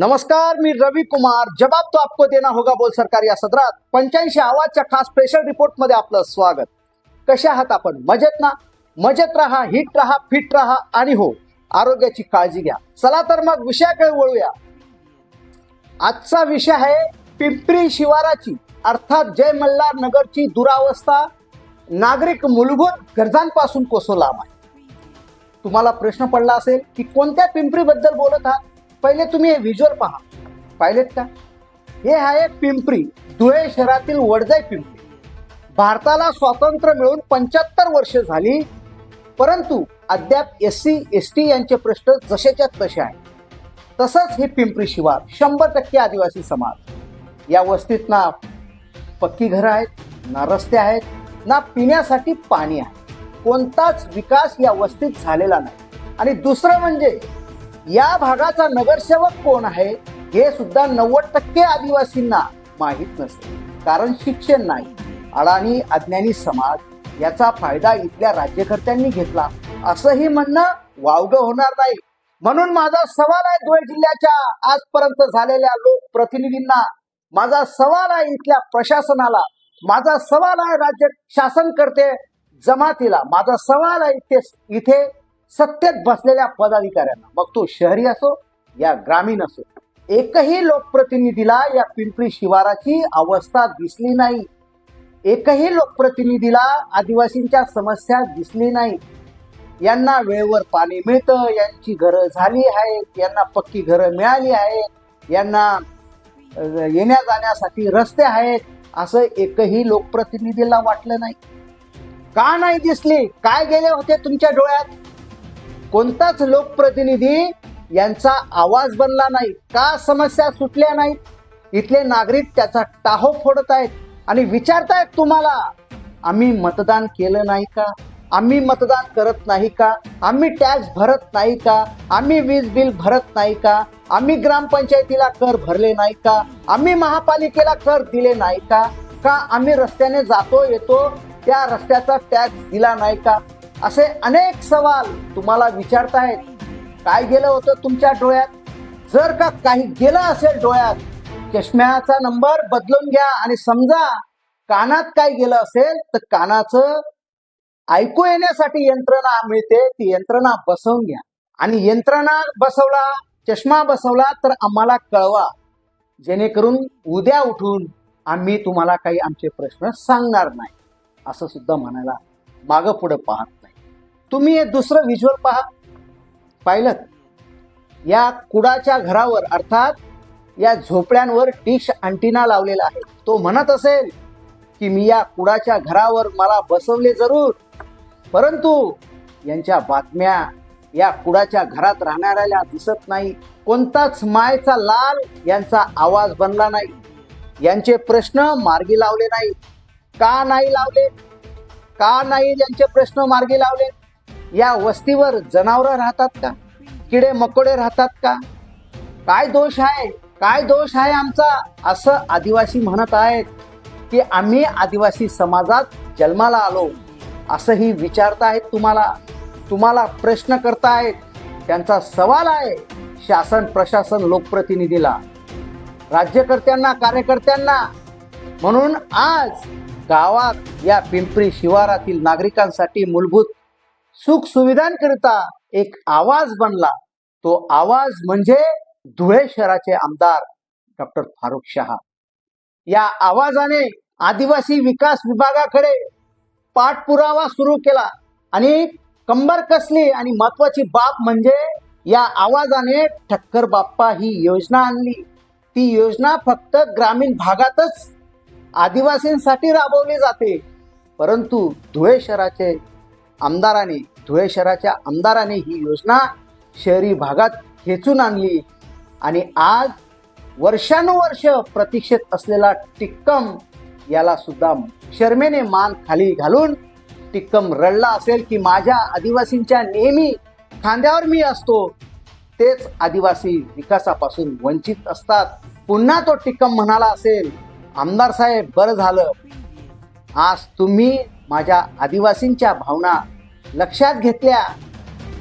नमस्कार मी रवी कुमार. जबाब तो आपको देना होगा बोल सरकार या सदरात. पंच्याऐंशी आवाजच्या खास स्पेशल रिपोर्टमध्ये आपलं स्वागत. कसे आहात आपण? मजेत ना? मजेत राहा हिट राहा फिट राहा आणि हो आरोग्याची काळजी घ्या. चला तर मग विषयाकडे वळूया. आजचा विषय आहे पिंपरी शिवाराची. अर्थात जय मल्हार नगरची दुरावस्था. नागरिक मूलभूत गरजांपासून कोसो लांब आहे तुम्हाला प्रश्न पडला असेल की कोणत्या पिंपरीबद्दल बोलत आहात? पहिले तुम्ही हे व्हिज्युअल पहा. पाहिलेत का? हे आहे पिंपरी धुळे शहरातील वडजाई पिंपरी. भारताला स्वातंत्र्य मिळून पंच्याहत्तर वर्ष झाली परंतु अद्याप एस सी एस टी यांचे प्रश्न जसेच्या तसे आहेत. तसंच हे पिंपरी शिवार शंभर टक्के आदिवासी समाज. या वस्तीत ना पक्की घरं आहेत ना रस्ते आहेत ना पिण्यासाठी पाणी आहे. कोणताच विकास या वस्तीत झालेला नाही. आणि दुसरं म्हणजे या भागाचा नगरसेवक कोण आहे हे सुद्धा नव्वद टक्के आदिवासींना माहीत नसते. कारण शिक्षण नाही. अडाणी अज्ञानी समाज याचा फायदा इथल्या राज्यकर्त्यांनी घेतला. असंही म्हणणं वावगं होणार नाही. म्हणून माझा सवाल आहे धुळे जिल्ह्याच्या आजपर्यंत झालेल्या लोकप्रतिनिधींना. माझा सवाल आहे इथल्या प्रशासनाला. माझा सवाल आहे राज्य शासन करते जमातीला. माझा सवाल आहे इथे इथे सत्तेत बसलेल्या पदाधिकाऱ्यांना. मग तो शहरी असो या ग्रामीण असो एकही लोकप्रतिनिधीला या पिंपरी शिवाराची अवस्था दिसली नाही. एकही लोकप्रतिनिधीला आदिवासींच्या समस्या दिसली नाही. यांना वेळेवर पाणी मिळतं यांची घरं झाली आहेत यांना पक्की घरं मिळाली आहेत यांना येण्या जाण्यासाठी रस्ते आहेत असं एकही लोकप्रतिनिधीला वाटलं नाही. का नाही दिसली? काय गेले होते तुमच्या डोळ्यात? कोणताच लोकप्रतिनिधी यांचा आवाज बनला नाही का समस्या सुटल्या नाहीत? इथले नागरिक त्याचा टाहो फोडत आहेत आणि विचारतायत तुम्हाला आम्ही मतदान केलं नाही का? आम्ही मतदान करत नाही का? आम्ही टॅक्स भरत नाही का? आम्ही वीज बिल भरत नाही का? आम्ही ग्रामपंचायतीला कर भरले नाही का? आम्ही महापालिकेला कर दिले नाही का? का आम्ही रस्त्याने जातो येतो त्या रस्त्याचा टॅक्स दिला नाही का? असे अनेक सवाल तुम्हाला विचारतायत काय गेलं होतं तुमच्या डोळ्यात? जर का काही गेलं असेल डोळ्यात चष्म्याचा नंबर बदलून घ्या आणि समजा कानात काय गेलं असेल तर कानाचं ऐकू येण्यासाठी यंत्रणा मिळते. ती यंत्रणा बसवून घ्या. आणि यंत्रणा बसवला चष्मा बसवला तर आम्हाला कळवा. जेणेकरून उद्या उठून आम्ही तुम्हाला काही आमचे प्रश्न सांगणार नाही. असं सुद्धा म्हणायला मागं पुढं पाहतो तुम्ही हे दुसरं व्हिज्युअल पहा. पाहिलं? या कुडाच्या घरावर अर्थात या झोपड्यांवर डिश अँटिना लावलेला आहे. तो म्हणत असेल की मी या कुडाच्या घरावर मला बसवले जरूर. परंतु यांच्या बातम्या या कुडाच्या घरात राहणाऱ्याला दिसत नाही. कोणताच मायचा लाल यांचा आवाज बनला नाही. यांचे प्रश्न मार्गी लावले नाही का नाही लावले? का नाही यांचे प्रश्न मार्गी लावले? या वस्तीवर जनावरं राहतात का? किडे मकोडे राहतात का? काय दोष आहे? काय दोष आहे आमचा? असं आदिवासी म्हणत आहेत की आम्ही आदिवासी समाजात जन्माला आलो. असंही विचारतायत तुम्हाला. तुम्हाला प्रश्न करतायत त्यांचा सवाल आहे शासन प्रशासन लोकप्रतिनिधीला. राज्यकर्त्यांना कार्यकर्त्यांना. म्हणून आज गावात या पिंपरी शिवारातील नागरिकांसाठी मूलभूत सुख सुविधांकरिता एक आवाज बनला. तो आवाज म्हणजे धुळे शहराचे आमदार डॉक्टर फारुख शहा. या आवाजाने आदिवासी विकास विभागाकडे पाठपुरावा सुरू केला आणि कंबर कसली आणि महत्वाची बाब म्हणजे या आवाजाने ठक्कर बाप्पा ही योजना आणली. ती योजना फक्त ग्रामीण भागातच आदिवासींसाठी राबवली जाते. परंतु धुळे शहराचे आमदाराने धुळे शहराच्या आमदाराने ही योजना शहरी भागात खेचून आणली. आणि आज वर्षानुवर्ष प्रतीक्षेत असलेला टिक्कम याला सुद्धा शर्मेने मान खाली घालून टिक्कम रडला असेल की माझ्या आदिवासींच्या नेहमी खांद्यावर मी असतो. तेच आदिवासी विकासापासून वंचित असतात. पुन्हा तो टिक्कम म्हणाला असेल आमदार साहेब बरं झालं. आज तुम्ही माझ्या आदिवासींच्या भावना लक्षात घेतल्या.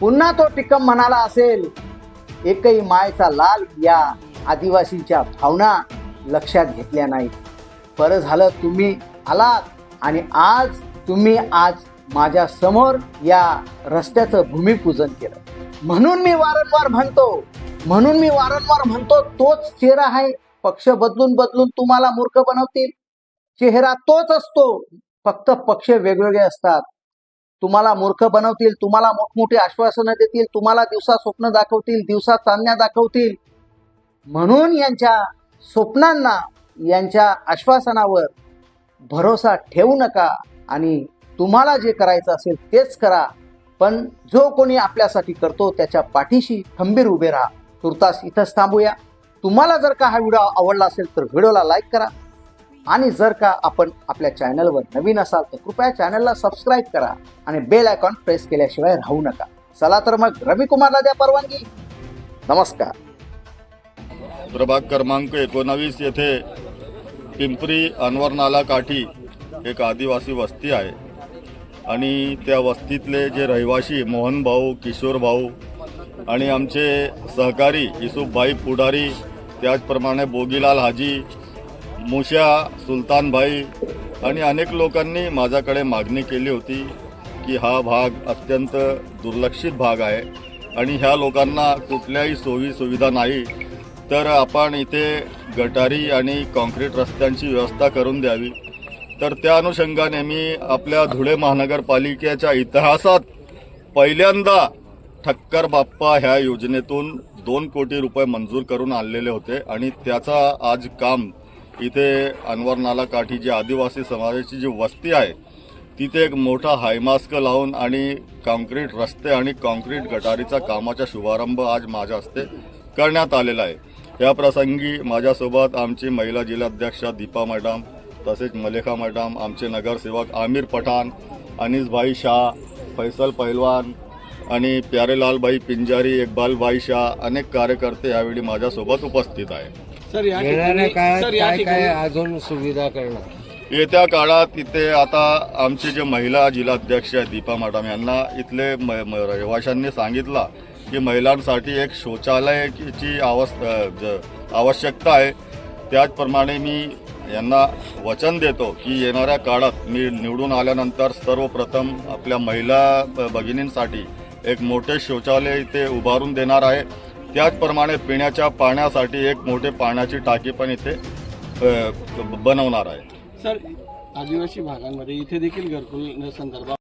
पुन्हा तो टिकम म्हणाला असेल एकही मायचा लाल या आदिवासींच्या भावना लक्षात घेतल्या नाहीत. बरं झालं तुम्ही आलात आणि आज तुम्ही आज माझ्यासमोर या रस्त्याचं भूमिपूजन केलं. म्हणून मी वारंवार म्हणतो म्हणून मी वारंवार म्हणतो तोच चेहरा आहे. पक्ष बदलून बदलून तुम्हाला मूर्ख बनवतील. चेहरा तोच असतो. फक्त पक्ष वेगवेगळे असतात. तुम्हाला मूर्ख बनवतील तुम्हाला मोठमोठी आश्वासनं देतील तुम्हाला दिवसा स्वप्न दाखवतील दिवसा चांदण्या दाखवतील. म्हणून यांच्या स्वप्नांना यांच्या आश्वासनावर भरोसा ठेवू नका आणि तुम्हाला जे करायचं असेल तेच करा. पण जो कोणी आपल्यासाठी करतो त्याच्या पाठीशी खंबीर उभे राहा. तुर्तास इथंच थांबूया. तुम्हाला जर का हा व्हिडिओ आवडला असेल तर व्हिडिओला लाईक करा. आणि जर का आपण आपल्या चॅनलवर नवीन असाल तर कृपया चॅनलला सबस्क्राईब करा आणि बेल आयकॉन प्रेस केल्याशिवाय राहू नका. चला तर मग रविकुमारला द्या परवानगी. नमस्कार. प्रभाग क्रमांक एकोणावीस येथे पिंपरी अनवर नाला काठी एक आदिवासी वस्ती आहे. आणि त्या वस्तीतले जे रहिवासी मोहन भाऊ किशोर भाऊ आणि आमचे सहकारी युसुफभाई पुढारी त्याचप्रमाणे बोगीलाल हाजी मुशा सुलतानभाई आणि अनेक लोकांनी माझ्याकडे मागणी केली होती की हा भाग अत्यंत दुर्लक्षित भाग आहे आणि ह्या लोकांना कुठल्याही सोयी सुविधा नाही तर आपण इथे गटारी आणि कॉन्क्रीट रस्त्यांची व्यवस्था करून द्यावी. तर त्या अनुषंगाने मी आपल्या धुळे महानगरपालिकेच्या इतिहासात पहिल्यांदा ठक्कर बाप्पा ह्या योजनेतून दोन कोटी रुपये मंजूर करून आणलेले होते आणि त्याचा आज काम इथे अनवर नाला काठी जी आदिवासी समाजाची जी वस्ती आहे तिथे एक मोठा हायमास्क लावून आणि काँक्रीट रस्ते आणि काँक्रीट गटारीचा कामाचा शुभारंभ आज माझ्या हस्ते करण्यात आलेला आहे. या प्रसंगी माझ्यासोबत आमची महिला जिल्हाध्यक्षा दीपा मॅडम तसेच मलेखा मॅडम आमचे नगरसेवक आमिर पठाण अनिसभाई शाह फैसल पैलवान आणि प्यारेलालबाई पिंजारी इक्बालबाई शाह अनेक कार्यकर्ते यावेळी माझ्यासोबत उपस्थित आहेत. सर या येणाऱ्या ठिकाणी काळात सर या काय काय ठिकाणी अजून सुविधा करणार? येत्या काळात इथे आता आमचे जे महिला जिल्हाध्यक्ष आहेत दीपा मॅडम यांना इथले म म- रहिवाशांनी सांगितलं की महिलांसाठी एक शौचालयाची आवस अ, ज- आवश्यकता आहे. त्याचप्रमाणे मी यांना वचन देतो की येणाऱ्या काळात मी निवडून आल्यानंतर सर्वप्रथम आपल्या महिला ब- भगिनींसाठी एक मोठे शौचालय इथे उभारून देणार आहे. त्याचप्रमाणे पिण्याच्या पाण्यासाठी एक मोठे पाण्याची टाकी पण इथे बनवणार आहे. सर आदिवासी भागांमध्ये इथे देखील घरकुल संदर्भात